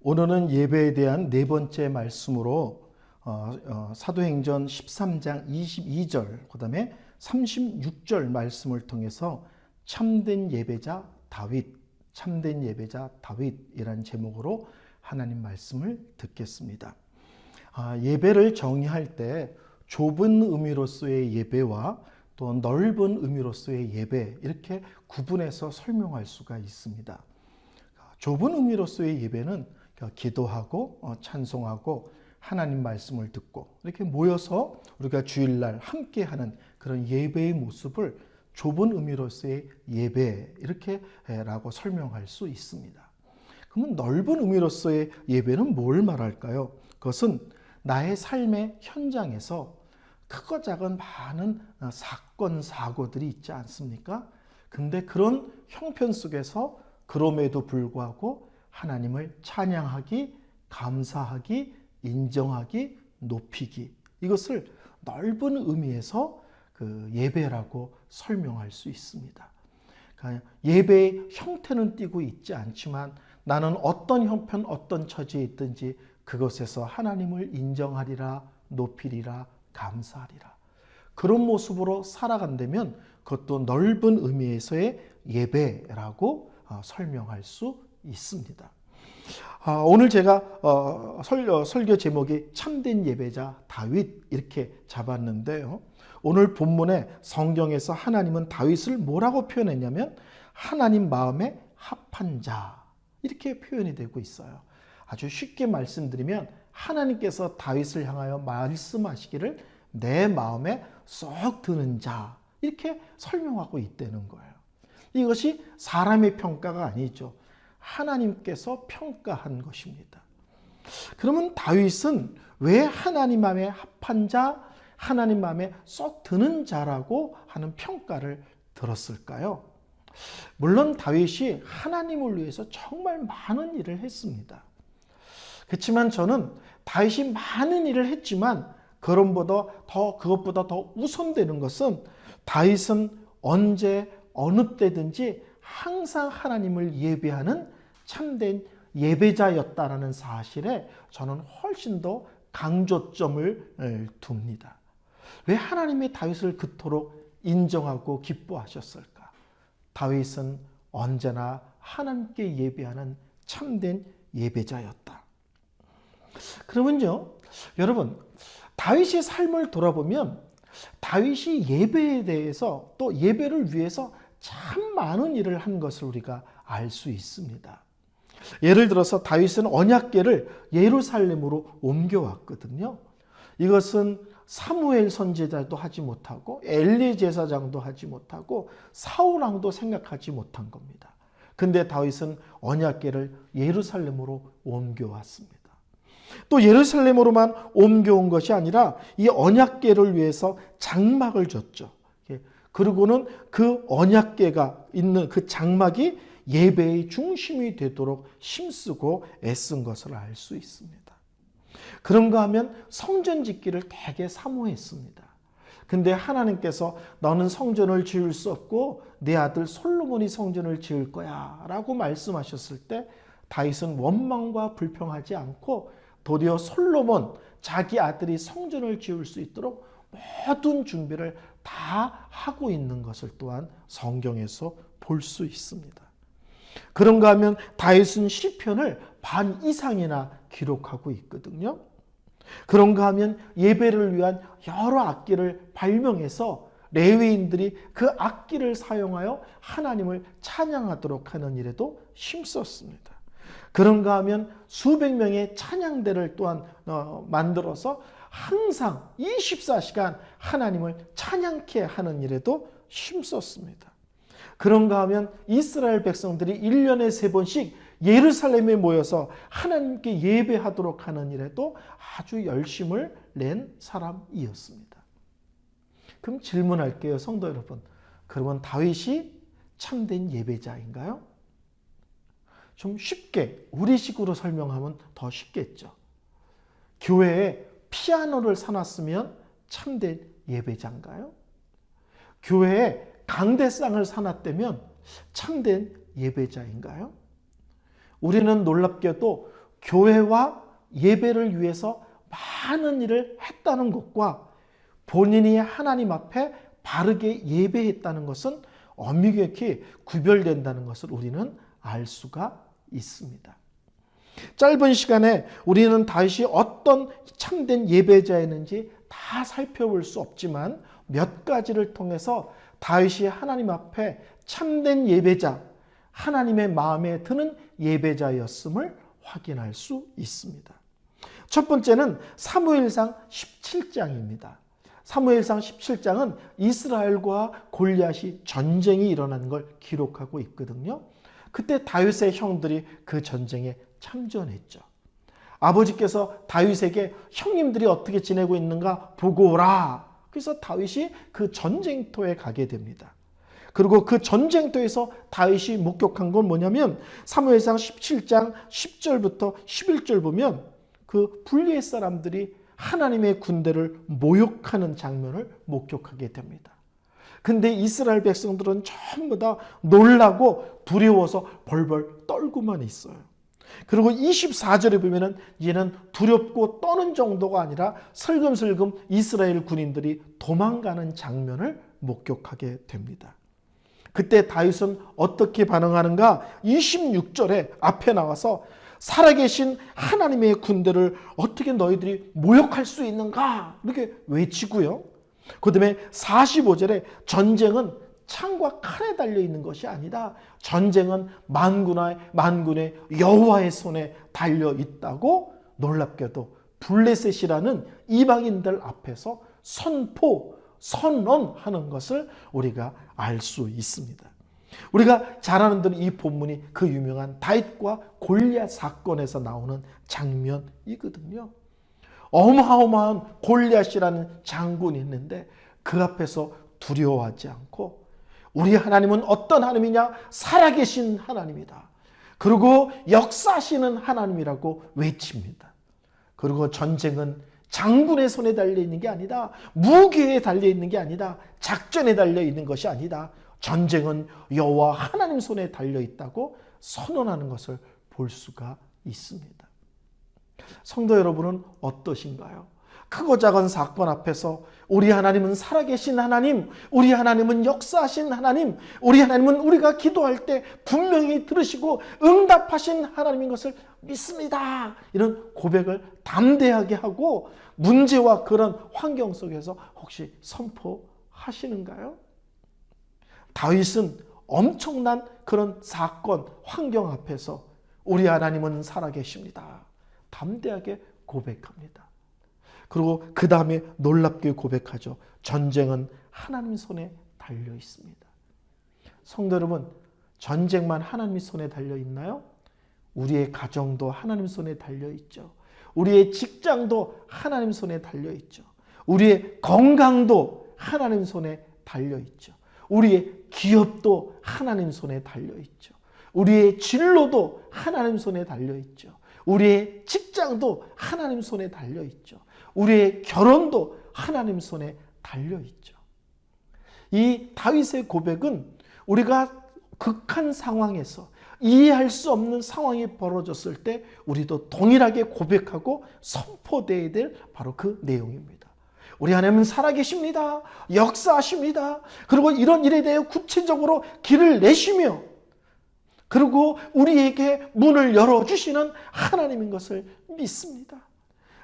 오늘은 예배에 대한 네 번째 말씀으로 어, 어, 사도행전 13장 22절 그다음에 36절 말씀을 통해서 참된 예배자 다윗 참된 예배자 다윗이라는 제목으로 하나님 말씀을 듣겠습니다. 아, 예배를 정의할 때 좁은 의미로서의 예배와 또 넓은 의미로서의 예배 이렇게 구분해서 설명할 수가 있습니다. 좁은 의미로서의 예배는 기도하고 어, 찬송하고 하나님 말씀을 듣고 이렇게 모여서 우리가 주일날 함께하는 그런 예배의 모습을 좁은 의미로서의 예배 이렇게라고 설명할 수 있습니다. 그러면 넓은 의미로서의 예배는 뭘 말할까요? 그것은 나의 삶의 현장에서 크고 작은 많은 어, 사건 사고들이 있지 않습니까? 근데 그런 형편 속에서 그럼에도 불구하고 하나님을 찬양하기, 감사하기, 인정하기, 높이기 이것을 넓은 의미에서 그 예배라고 설명할 수 있습니다. 그러니까 예배의 형태는 띄고 있지 않지만 나는 어떤 형편, 어떤 처지에 있든지 그것에서 하나님을 인정하리라, 높이리라, 감사하리라. 그런 모습으로 살아간다면 그것도 넓은 의미에서의 예배라고 어, 설명할 수 있습니다. 아, 오늘 제가 어, 설교 제목이 참된 예배자 다윗 이렇게 잡았는데요. 오늘 본문에 성경에서 하나님은 다윗을 뭐라고 표현했냐면 하나님 마음에 합한 자 이렇게 표현이 되고 있어요. 아주 쉽게 말씀드리면 하나님께서 다윗을 향하여 말씀하시기를 내 마음에 쏙 드는 자 이렇게 설명하고 있다는 거예요. 이것이 사람의 평가가 아니죠. 하나님께서 평가한 것입니다. 그러면 다윗은 왜 하나님 마음에 합한 자, 하나님 마음에 쏙 드는 자라고 하는 평가를 들었을까요? 물론 다윗이 하나님을 위해서 정말 많은 일을 했습니다. 그렇지만 저는 다윗이 많은 일을 했지만 그런보다 더 그것보다 더 우선되는 것은 다윗은 언제 어느 때든지 항상 하나님을 예배하는 참된 예배자였다라는 사실에 저는 훨씬 더 강조점을 둡니다. 왜 하나님이 다윗을 그토록 인정하고 기뻐하셨을까? 다윗은 언제나 하나님께 예배하는 참된 예배자였다. 그러면요, 여러분, 다윗의 삶을 돌아보면 다윗이 예배에 대해서 또 예배를 위해서 참 많은 일을 한 것을 우리가 알 수 있습니다. 예를 들어서 다윗은 언약궤를 예루살렘으로 옮겨왔거든요. 이것은 사무엘 선제자도 하지 못하고 엘리 제사장도 하지 못하고 사울 왕도 생각하지 못한 겁니다. 근데 다윗은 언약궤를 예루살렘으로 옮겨왔습니다. 또 예루살렘으로만 옮겨온 것이 아니라 이 언약궤를 위해서 장막을 줬죠. 예. 그리고는 그 언약궤가 있는 그 장막이 예배의 중심이 되도록 힘쓰고 애쓴 것을 알 수 있습니다. 그런가 하면 성전 짓기를 되게 사모했습니다. 근데 하나님께서 너는 성전을 지을 수 없고 내 아들 솔로몬이 성전을 지을 거야 라고 말씀하셨을 때 다윗은 원망과 불평하지 않고 도리어 솔로몬 자기 아들이 성전을 지을 수 있도록 모든 준비를 다 하고 있는 것을 또한 성경에서 볼 수 있습니다. 그런가 하면 다윗은 시편을 반 이상이나 기록하고 있거든요. 그런가 하면 예배를 위한 여러 악기를 발명해서 레위인들이 그 악기를 사용하여 하나님을 찬양하도록 하는 일에도 힘썼습니다. 그런가 하면 수백 명의 찬양대를 또한 어, 만들어서 항상 24시간 하나님을 찬양케 하는 일에도 힘썼습니다. 그런가 하면 이스라엘 백성들이 1년에 세 번씩 예루살렘에 모여서 하나님께 예배하도록 하는 일에도 아주 열심을 낸 사람이었습니다. 그럼 질문할게요, 성도 여러분. 그러면 다윗이 참된 예배자인가요? 좀 쉽게 우리식으로 설명하면 더 쉽겠죠. 교회에 피아노를 사놨으면 참된 예배자인가요? 교회에 강대상을 사놨다면 참된 예배자인가요? 우리는 놀랍게도 교회와 예배를 위해서 많은 일을 했다는 것과 본인이 하나님 앞에 바르게 예배했다는 것은 엄밀히 구별된다는 것을 우리는 알 수가 있습니다. 짧은 시간에 우리는 다윗이 어떤 참된 예배자였는지 다 살펴볼 수 없지만 몇 가지를 통해서 다윗이 하나님 앞에 참된 예배자, 하나님의 마음에 드는 예배자였음을 확인할 수 있습니다. 첫 번째는 사무엘상 17장입니다. 사무엘상 17장은 이스라엘과 골리앗이 전쟁이 일어난 걸 기록하고 있거든요. 그때 다윗의 형들이 그 전쟁에 참전했죠. 아버지께서 다윗에게 형님들이 어떻게 지내고 있는가 보고 오라. 그래서 다윗이 그 전쟁터에 가게 됩니다. 그리고 그 전쟁터에서 다윗이 목격한 건 뭐냐면 사무엘상 17장 10절부터 11절 보면 그 불리의 사람들이 하나님의 군대를 모욕하는 장면을 목격하게 됩니다. 근데 이스라엘 백성들은 전부 다 놀라고 두려워서 벌벌 떨고만 있어요. 그리고 24절에 보면은 얘는 두렵고 떠는 정도가 아니라 슬금슬금 이스라엘 군인들이 도망가는 장면을 목격하게 됩니다. 그때 다윗은 어떻게 반응하는가? 26절에 앞에 나와서 살아계신 하나님의 군대를 어떻게 너희들이 모욕할 수 있는가? 이렇게 외치고요. 그 다음에 45절에 전쟁은 창과 칼에 달려 있는 것이 아니다. 전쟁은 만군의 만군의 여호와의 손에 달려 있다고 놀랍게도 블레셋이라는 이방인들 앞에서 선포 선언하는 것을 우리가 알 수 있습니다. 우리가 잘 아는 대로 이 본문이 그 유명한 다윗과 골리앗 사건에서 나오는 장면이거든요. 어마어마한 골리앗이라는 장군이 있는데 그 앞에서 두려워하지 않고 우리 하나님은 어떤 하나님이냐? 살아계신 하나님이다. 그리고 역사하시는 하나님이라고 외칩니다. 그리고 전쟁은 장군의 손에 달려 있는 게 아니다. 무기에 달려 있는 게 아니다. 작전에 달려 있는 것이 아니다. 전쟁은 여호와 하나님 손에 달려 있다고 선언하는 것을 볼 수가 있습니다. 성도 여러분은 어떠신가요? 크고 작은 사건 앞에서 우리 하나님은 살아계신 하나님, 우리 하나님은 역사하신 하나님, 우리 하나님은 우리가 기도할 때 분명히 들으시고 응답하신 하나님인 것을 믿습니다. 이런 고백을 담대하게 하고 문제와 그런 환경 속에서 혹시 선포하시는가요? 다윗은 엄청난 그런 사건, 환경 앞에서 우리 하나님은 살아계십니다. 담대하게 고백합니다. 그리고 그 다음에 놀랍게 고백하죠. 전쟁은 하나님 손에 달려 있습니다. 성도 여러분, 전쟁만 하나님 손에 달려 있나요? 우리의 가정도 하나님 손에 달려 있죠. 우리의 직장도 하나님 손에 달려 있죠. 우리의 건강도 하나님 손에 달려 있죠. 우리의 기업도 하나님 손에 달려 있죠. 우리의 진로도 하나님 손에 달려 있죠. 우리의 직장도 하나님 손에 달려 있죠. 우리의 결혼도 하나님 손에 달려 있죠. 이 다윗의 고백은 우리가 극한 상황에서 이해할 수 없는 상황이 벌어졌을 때 우리도 동일하게 고백하고 선포되어야 될 바로 그 내용입니다. 우리 하나님은 살아계십니다. 역사하십니다. 그리고 이런 일에 대해 구체적으로 길을 내시며 그리고 우리에게 문을 열어주시는 하나님인 것을 믿습니다.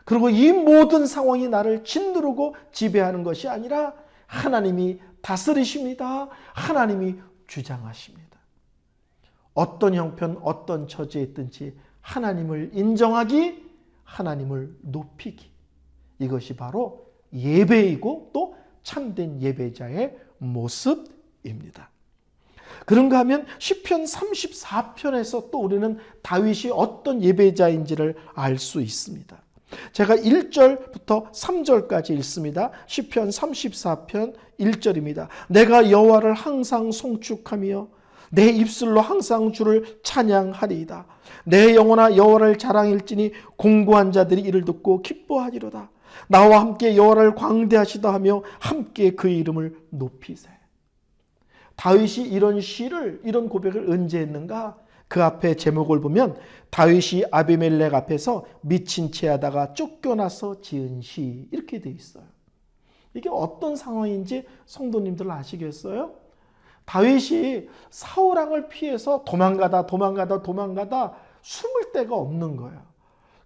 그리고 이 모든 상황이 나를 짓누르고 지배하는 것이 아니라 하나님이 다스리십니다. 하나님이 주장하십니다. 어떤 형편, 어떤 처지에 있든지 하나님을 인정하기, 하나님을 높이기. 이것이 바로 예배이고 또 참된 예배자의 모습입니다. 그런가 하면 시편 34편에서 또 우리는 다윗이 어떤 예배자인지를 알 수 있습니다. 제가 1절부터 3절까지 읽습니다. 시편 34편 1절입니다. 내가 여호와를 항상 송축하며 내 입술로 항상 주를 찬양하리이다. 내 영혼아 여호와를 자랑일지니 공고한 자들이 이를 듣고 기뻐하리로다. 나와 함께 여호와를 광대하시다 하며 함께 그의 이름을 높이세. 다윗이 이런 시를 이런 고백을 언제 했는가? 그 앞에 제목을 보면 다윗이 아비멜렉 앞에서 미친 채 하다가 쫓겨나서 지은 시 이렇게 돼 있어요. 이게 어떤 상황인지 성도님들 아시겠어요? 다윗이 사울왕을 피해서 도망가다 도망가다 도망가다 숨을 데가 없는 거예요.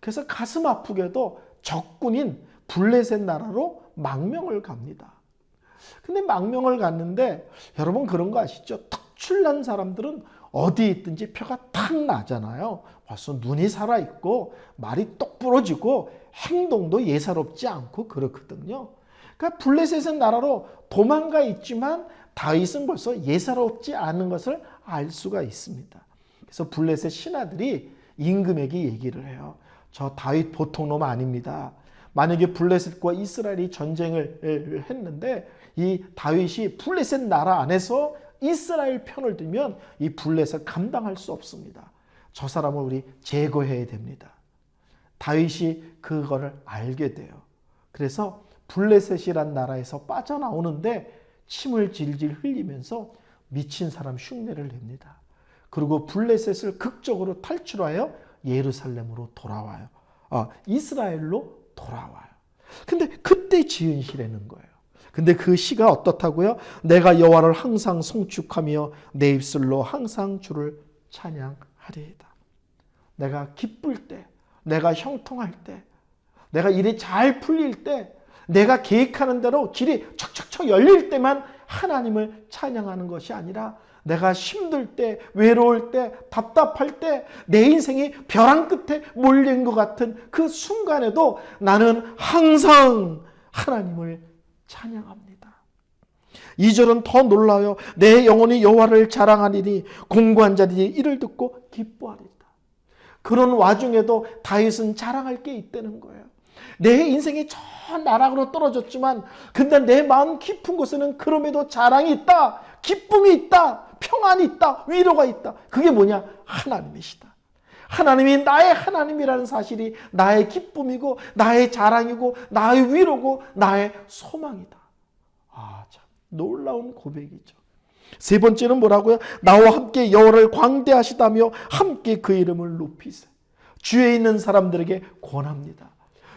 그래서 가슴 아프게도 적군인 블레셋 나라로 망명을 갑니다. 근데 망명을 갔는데 여러분 그런 거 아시죠? 특출난 사람들은 어디 있든지 표가 탁 나잖아요. 벌써 눈이 살아있고 말이 똑 부러지고 행동도 예사롭지 않고 그렇거든요. 그러니까 블레셋은 나라로 도망가 있지만 다윗은 벌써 예사롭지 않은 것을 알 수가 있습니다. 그래서 블레셋 신하들이 임금에게 얘기를 해요. 저 다윗 보통 놈 아닙니다. 만약에 블레셋과 이스라엘이 전쟁을 했는데 이 다윗이 블레셋 나라 안에서 이스라엘 편을 들면 이 블레셋 감당할 수 없습니다. 저 사람을 우리 제거해야 됩니다. 다윗이 그거를 알게 돼요. 그래서 블레셋이란 나라에서 빠져나오는데 침을 질질 흘리면서 미친 사람 흉내를 냅니다. 그리고 블레셋을 극적으로 탈출하여 예루살렘으로 돌아와요. 아, 이스라엘로 돌아와요. 근데 그때 지은 시라는 거예요. 근데 그 시가 어떻다고요? 내가 여호와를 항상 송축하며 내 입술로 항상 주를 찬양하리이다. 내가 기쁠 때, 내가 형통할 때, 내가 일이 잘 풀릴 때, 내가 계획하는 대로 길이 척척척 열릴 때만 하나님을 찬양하는 것이 아니라 내가 힘들 때, 외로울 때, 답답할 때, 내 인생이 벼랑 끝에 몰린 것 같은 그 순간에도 나는 항상 하나님을 찬양합니다. 2절은 더 놀라요. 내 영혼이 여호와를 자랑하리니 공고한 자들이 이를 듣고 기뻐하리다. 그런 와중에도 다윗은 자랑할 게 있다는 거예요. 내 인생이 저 나락으로 떨어졌지만 근데 내 마음 깊은 곳에는 그럼에도 자랑이 있다. 기쁨이 있다. 평안이 있다. 위로가 있다. 그게 뭐냐? 하나님이시다. 하나님이 나의 하나님이라는 사실이 나의 기쁨이고 나의 자랑이고 나의 위로고 나의 소망이다. 아, 참 놀라운 고백이죠. 세 번째는 뭐라고요? 나와 함께 여호를 광대하시다며 함께 그 이름을 높이세. 주에 있는 사람들에게 권합니다.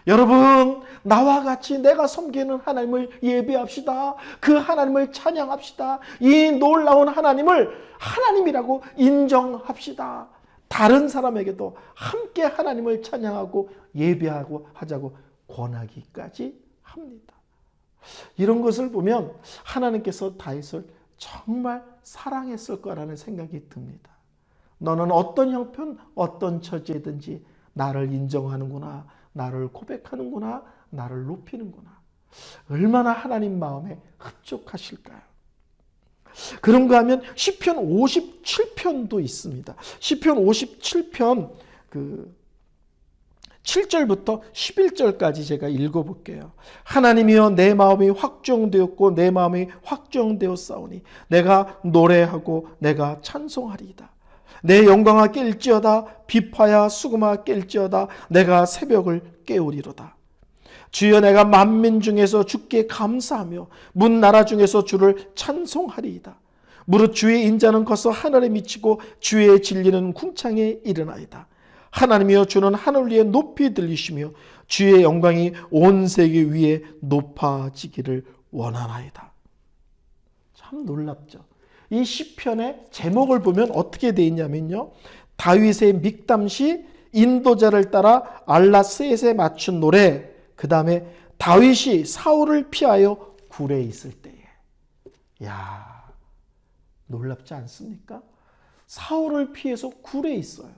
여러분, 나와 같이 내가 섬기는 하나님을 예배합시다. 그 하나님을 찬양합시다. 이 놀라운 하나님을 하나님이라고 인정합시다. 다른 사람에게도 함께 하나님을 찬양하고 예배하고 하자고 권하기까지 합니다. 이런 것을 보면 하나님께서 다윗을 정말 사랑했을 거라는 생각이 듭니다. 너는 어떤 형편, 어떤 처지든지 나를 인정하는구나, 나를 고백하는구나, 나를 높이는구나. 얼마나 하나님 마음에 흡족하실까요? 그런가 하면 시편 57편도 있습니다. 시편 57편 그 7절부터 11절까지 제가 읽어 볼게요. 하나님이여 내 마음이 확정되었고 내 마음이 확정되었사오니 내가 노래하고 내가 찬송하리이다. 내 영광아 깰지어다 비파야 수금아 깰지어다 내가 새벽을 깨우리로다. 주여 내가 만민 중에서 주께 감사하며 문 나라 중에서 주를 찬송하리이다. 무릇 주의 인자는 커서 하늘에 미치고 주의 진리는 궁창에 이르나이다. 하나님이여 주는 하늘 위에 높이 들리시며 주의 영광이 온 세계 위에 높아지기를 원하나이다. 참 놀랍죠. 이 시편의 제목을 보면 어떻게 돼 있냐면요. 다윗의 믹담시 인도자를 따라 알라스에 맞춘 노래 그 다음에 다윗이 사울을 피하여 굴에 있을 때에 야 놀랍지 않습니까? 사울을 피해서 굴에 있어요.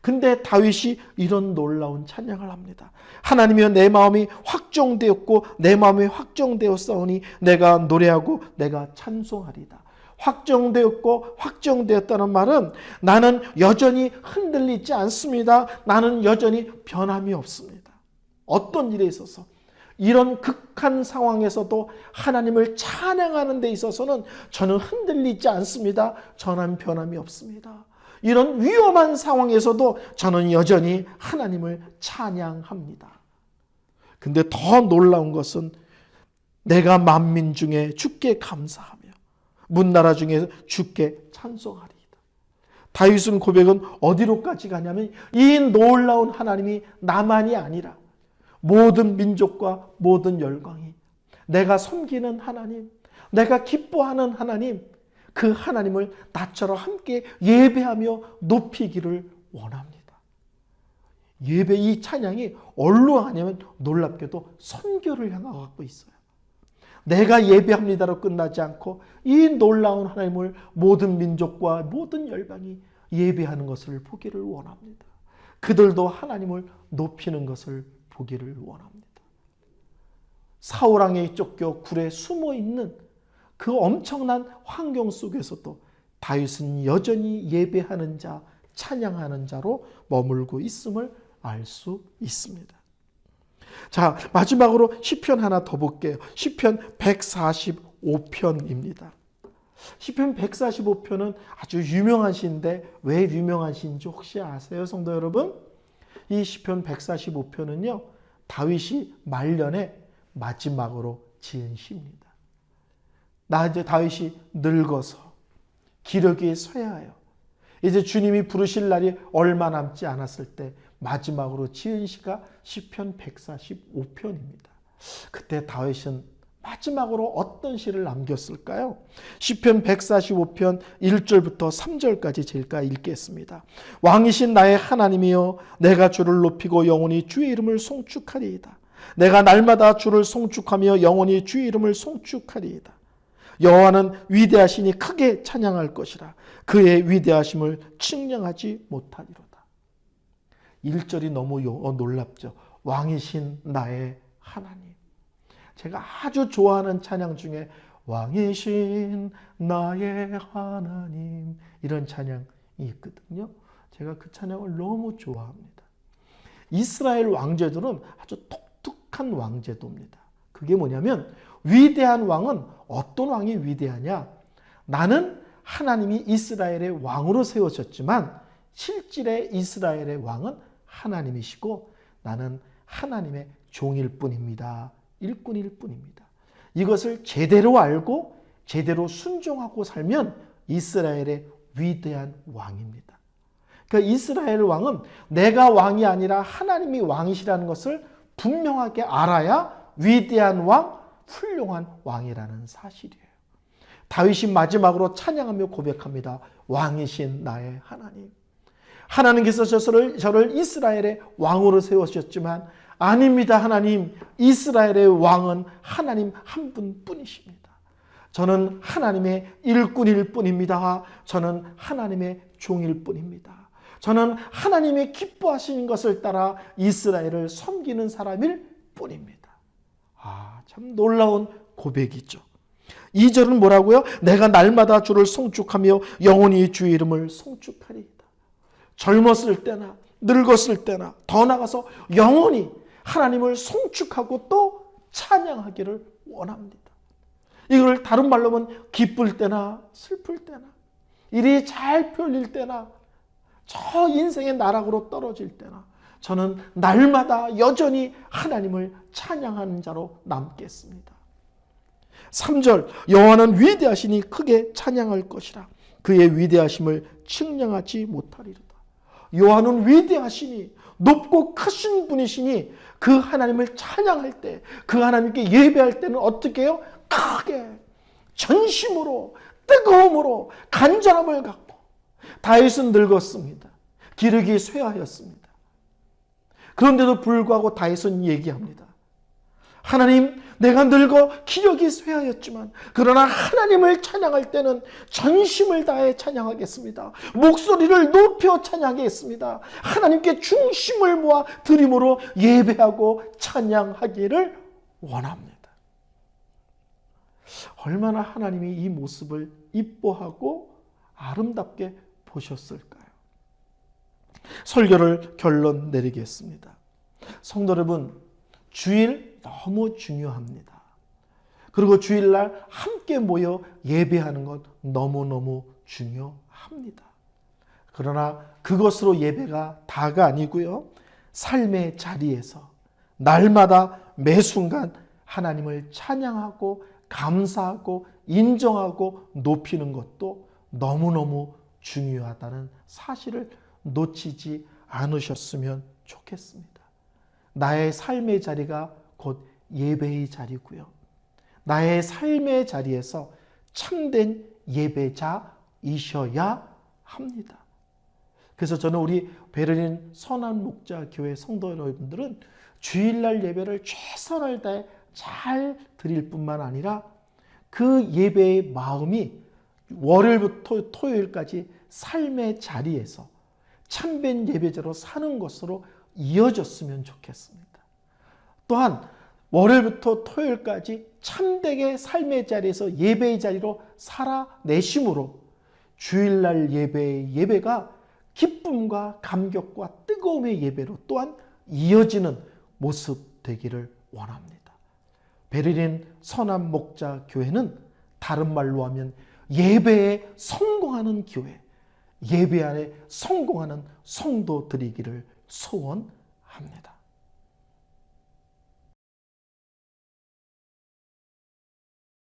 근데 다윗이 이런 놀라운 찬양을 합니다. 하나님이여 내 마음이 확정되었고 내 마음이 확정되었사오니 내가 노래하고 내가 찬송하리다. 확정되었고 확정되었다는 말은 나는 여전히 흔들리지 않습니다. 나는 여전히 변함이 없습니다. 어떤 일에 있어서 이런 극한 상황에서도 하나님을 찬양하는 데 있어서는 저는 흔들리지 않습니다. 저는 변함이 없습니다. 이런 위험한 상황에서도 저는 여전히 하나님을 찬양합니다. 근데 더 놀라운 것은 내가 만민 중에 주께 감사하며 문나라 중에 주께 찬송하리이다. 다윗은 고백은 어디로까지 가냐면 이 놀라운 하나님이 나만이 아니라 모든 민족과 모든 열광이 내가 섬기는 하나님, 내가 기뻐하는 하나님, 그 하나님을 나처럼 함께 예배하며 높이기를 원합니다. 예배 이 찬양이 얼로 하냐면 놀랍게도 선교를 향하고 있어요. 내가 예배합니다로 끝나지 않고 이 놀라운 하나님을 모든 민족과 모든 열방이 예배하는 것을 보기를 원합니다. 그들도 하나님을 높이는 것을 보기를 원합니다. 사울왕에 쫓겨 굴에 숨어 있는 그 엄청난 환경 속에서도 다윗은 여전히 예배하는 자, 찬양하는 자로 머물고 있음을 알 수 있습니다. 자, 마지막으로 시편 하나 더 볼게요. 시편 145편입니다. 시편 145편은 아주 유명한 시인데 왜 유명한 시인지 혹시 아세요, 성도 여러분? 이 시편 145편은요. 다윗이 말년에 마지막으로 지은 시입니다. 나 이제 다윗이 늙어서 기력이 쇠하여 이제 주님이 부르실 날이 얼마 남지 않았을 때 마지막으로 지은 시가 시편 145편입니다. 그때 다윗은 마지막으로 어떤 시를 남겼을까요? 시편 145편 1절부터 3절까지 제가 읽겠습니다. 왕이신 나의 하나님이여 내가 주를 높이고 영원히 주의 이름을 송축하리이다. 내가 날마다 주를 송축하며 영원히 주의 이름을 송축하리이다. 여호와는 위대하시니 크게 찬양할 것이라. 그의 위대하심을 측량하지 못하리로다. 1절이 너무 어, 놀랍죠. 왕이신 나의 하나님. 제가 아주 좋아하는 찬양 중에 왕이신 나의 하나님 이런 찬양이 있거든요. 제가 그 찬양을 너무 좋아합니다. 이스라엘 왕제도는 아주 독특한 왕제도입니다. 그게 뭐냐면 위대한 왕은 어떤 왕이 위대하냐? 나는 하나님이 이스라엘의 왕으로 세우셨지만 실질의 이스라엘의 왕은 하나님이시고 나는 하나님의 종일 뿐입니다. 일꾼일 뿐입니다. 이것을 제대로 알고 제대로 순종하고 살면 이스라엘의 위대한 왕입니다. 그러니까 이스라엘 왕은 내가 왕이 아니라 하나님이 왕이시라는 것을 분명하게 알아야 위대한 왕, 훌륭한 왕이라는 사실이에요. 다윗이 마지막으로 찬양하며 고백합니다. 왕이신 나의 하나님. 하나님께서 저를, 저를 이스라엘의 왕으로 세우셨지만 아닙니다. 하나님. 이스라엘의 왕은 하나님 한 분 뿐이십니다. 저는 하나님의 일꾼일 뿐입니다. 저는 하나님의 종일 뿐입니다. 저는 하나님의 기뻐하시는 것을 따라 이스라엘을 섬기는 사람일 뿐입니다. 아, 참 놀라운 고백이죠. 2절은 뭐라고요? 내가 날마다 주를 송축하며 영원히 주의 이름을 송축하리이다. 젊었을 때나 늙었을 때나 더 나가서 영원히 하나님을 송축하고 또 찬양하기를 원합니다. 이걸 다른 말로 하면 기쁠 때나 슬플 때나 일이 잘 풀릴 때나 저 인생의 나락으로 떨어질 때나 저는 날마다 여전히 하나님을 찬양하는 자로 남겠습니다. 3절 여호와는 위대하시니 크게 찬양할 것이라 그의 위대하심을 측량하지 못하리로다. 여호와는 위대하시니 높고 크신 분이시니 그 하나님을 찬양할 때, 그 하나님께 예배할 때는 어떻게 해요? 크게 전심으로 뜨거움으로 간절함을 갖고 다윗은 늙었습니다. 기력이 쇠하였습니다. 그런데도 불구하고 다윗은 얘기합니다. 하나님, 내가 늙어 기력이 쇠하였지만 그러나 하나님을 찬양할 때는 전심을 다해 찬양하겠습니다. 목소리를 높여 찬양하겠습니다. 하나님께 중심을 모아 드림으로 예배하고 찬양하기를 원합니다. 얼마나 하나님이 이 모습을 이뻐하고 아름답게 보셨을까요? 설교를 결론 내리겠습니다. 성도 여러분, 주일 너무 중요합니다. 그리고 주일날 함께 모여 예배하는 것 너무너무 중요합니다. 그러나 그것으로 예배가 다가 아니고요. 삶의 자리에서 날마다 매 순간 하나님을 찬양하고 감사하고 인정하고 높이는 것도 너무너무 중요하다는 사실을 놓치지 않으셨으면 좋겠습니다. 나의 삶의 자리가 곧 예배의 자리고요. 나의 삶의 자리에서 참된 예배자이셔야 합니다. 그래서 저는 우리 베를린 선한 목자 교회 성도 여러분들은 주일날 예배를 최선을 다해 잘 드릴 뿐만 아니라 그 예배의 마음이 월요일부터 토요일까지 삶의 자리에서 참된 예배자로 사는 것으로 이어졌으면 좋겠습니다. 또한 월요일부터 토요일까지 참되게 삶의 자리에서 예배의 자리로 살아내심으로 주일날 예배의 예배가 기쁨과 감격과 뜨거움의 예배로 또한 이어지는 모습 되기를 원합니다. 베를린 선한 목자 교회는 다른 말로 하면 예배에 성공하는 교회, 예배 안에 성공하는 성도들이기를 소원합니다.